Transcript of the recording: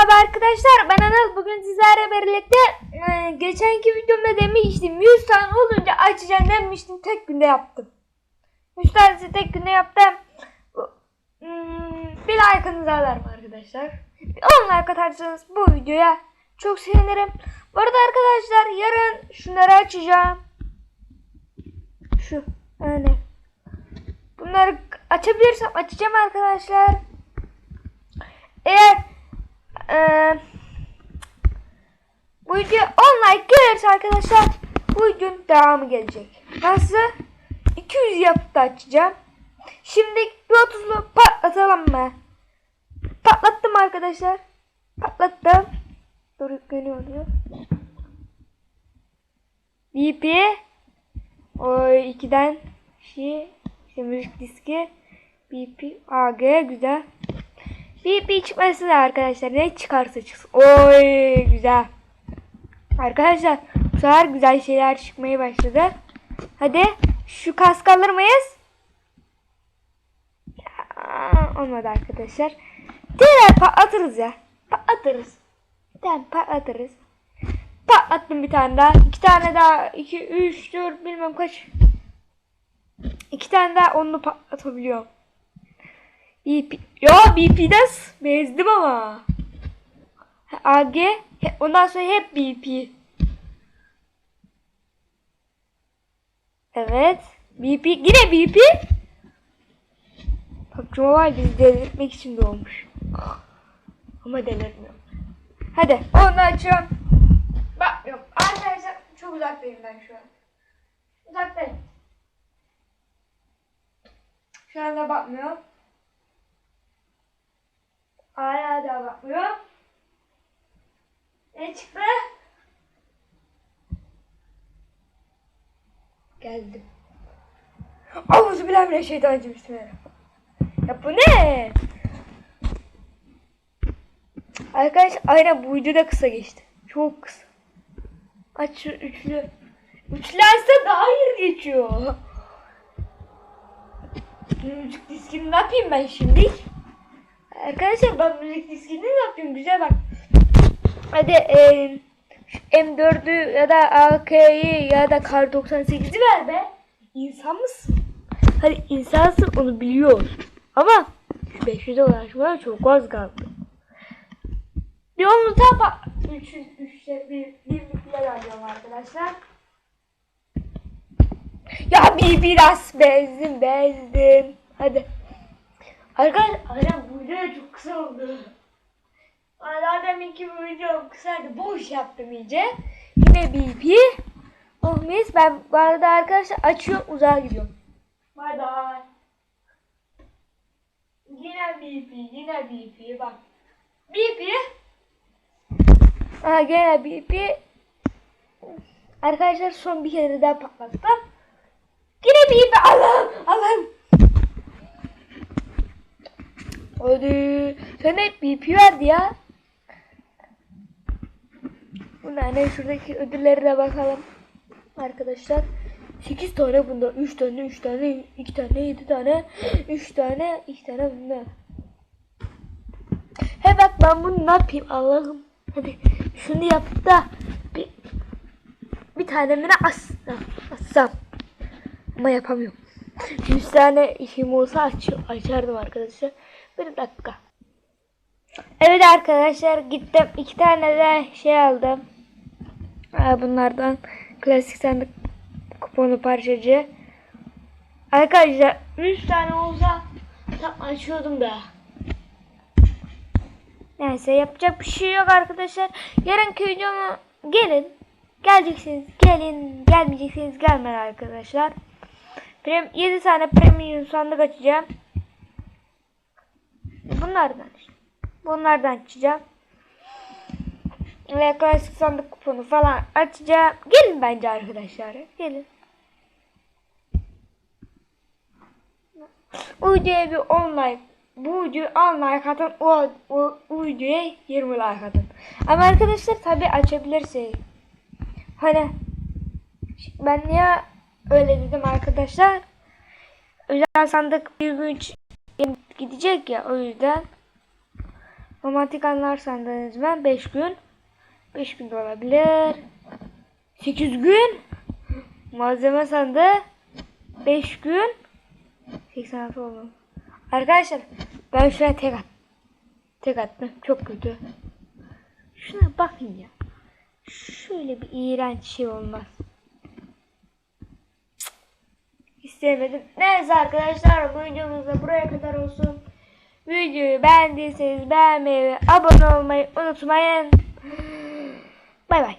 Merhaba arkadaşlar ben Anıl. Bugün sizlerle birlikte e, geçenki videomda demiştim 100 tane olunca açacağım demiştim tek günde yaptım. 100 tanesi tek günde yaptım. Hmm, bir like'ınızı alırım arkadaşlar. 10 like atarsanız bu videoya çok sevinirim. Bu arada arkadaşlar yarın şunları açacağım. Şu yani Bunları açabilirsem açacağım arkadaşlar. Eğer eee bu video 10 like gelirse arkadaşlar bu videonun devamı gelecek. Nasıl? 200 yapıp açacağım. Şimdi bir 30'lu patlatalım mı? Patlattım arkadaşlar. Patlattım. Dur yükleniyor diyor. BP. O 2'den şey, işte müzik diski. BP AG güzel. Bir bir çıkmasın arkadaşlar. Ne çıkarsa çıksın. Oy güzel. Arkadaşlar bu sefer güzel şeyler çıkmaya başladı. Hadi şu kask alır mıyız? Olmadı arkadaşlar. Diğer patlatırız ya. Patlatırız. Tamam patlatırız. Patlattım bir tane daha. iki tane daha. iki, üç, dört bilmem kaç. İki tane daha onu patlatabiliyorum. BP. Ya BP'den bezdim ama. AG. Ondan sonra hep BP. Evet. BP. Yine BP. PUBG Mobile bizi delirtmek için doğmuş. Ama delirtmiyor. Hadi onu açıyorum. Bak yok. Arkadaşlar çok uzaktayım ben şu an. Uzaktayım. Şu anda bakmıyor. Hala da bakmıyor. Ne çıktı? Geldim. Avuzu bilen bir şeyden bismillah. Ya bu ne? Arkadaşlar aynen bu video da kısa geçti. Çok kısa. Aç şu üçlü. Üçlerse daha iyi geçiyor. Müzik diskini ne yapayım ben şimdi? Arkadaşlar ben müzik diskini ne yapayım? Güzel bak. Hadi e, şu M4'ü ya da AK'yi ya da Kar 98'i ver be. İnsan mısın? Hadi insansın onu biliyor. Ama şu 500'e ulaşmaya çok az kaldı. Bir onu tapa 300 3'te bir bir bitkiler alıyorum arkadaşlar. Ya bir biraz bezdim bezdim. Hadi. Arkadaşlar aynen bu video çok kısa oldu. Valla deminki bu video kısaydı. Boş yaptım iyice. Yine BP. Oh mis. Ben bu arada arkadaşlar açıyorum uzağa gidiyorum. Bye bye. Yine BP. Yine BP. Bak. BP. Aha gene BP. Arkadaşlar son bir kere daha patlattım. Yine BP. Allah'ım. Allah'ım. Hadi. Sen hep BP verdi ya. Bunlar ne şuradaki ödülleri de bakalım. Arkadaşlar. 8 tane bunda. 3 tane, 3 tane, 2 tane, 7 tane, 3 tane, 2 tane bunda. He bak ben bunu ne yapayım Allah'ım. Hadi şunu yap da bir, bir tanemine as, assam. Ama yapamıyorum. 100 tane işim olsa aç, açardım arkadaşlar. Bir dakika. Evet arkadaşlar gittim. iki tane de şey aldım. Aa, Bunlardan klasik sandık kuponu parçacı. Arkadaşlar 100 tane olsa tam açıyordum da. Neyse yapacak bir şey yok arkadaşlar. Yarınki videomu gelin. Geleceksiniz gelin. Gelmeyeceksiniz gelmeyin arkadaşlar. Prem 7 tane premium sandık açacağım. Bunlardan işte. Bunlardan açacağım. Ve klasik sandık kuponu falan açacağım. Gelin bence arkadaşlar. Gelin. Videoya bir 10 like. Bu videoyu 10 like atın. O, o, videoya 20 like atın. Ama arkadaşlar tabi açabilirsiniz. Hani ben niye öyle dedim arkadaşlar. Özel sandık bir gün gidecek ya o yüzden. Romantik anlar sandınız ben 5 gün. 5 gün olabilir. 8 gün. Malzeme sandı. 5 gün. 86 oldu. Arkadaşlar ben şuna tek at. Tek attım. Çok kötü. Şuna bakın ya. Şöyle bir iğrenç şey olmaz. İstemedim. Neyse arkadaşlar bu videomuz da buraya kadar olsun. Videoyu beğendiyseniz beğenmeyi ve abone olmayı unutmayın. Bay bay.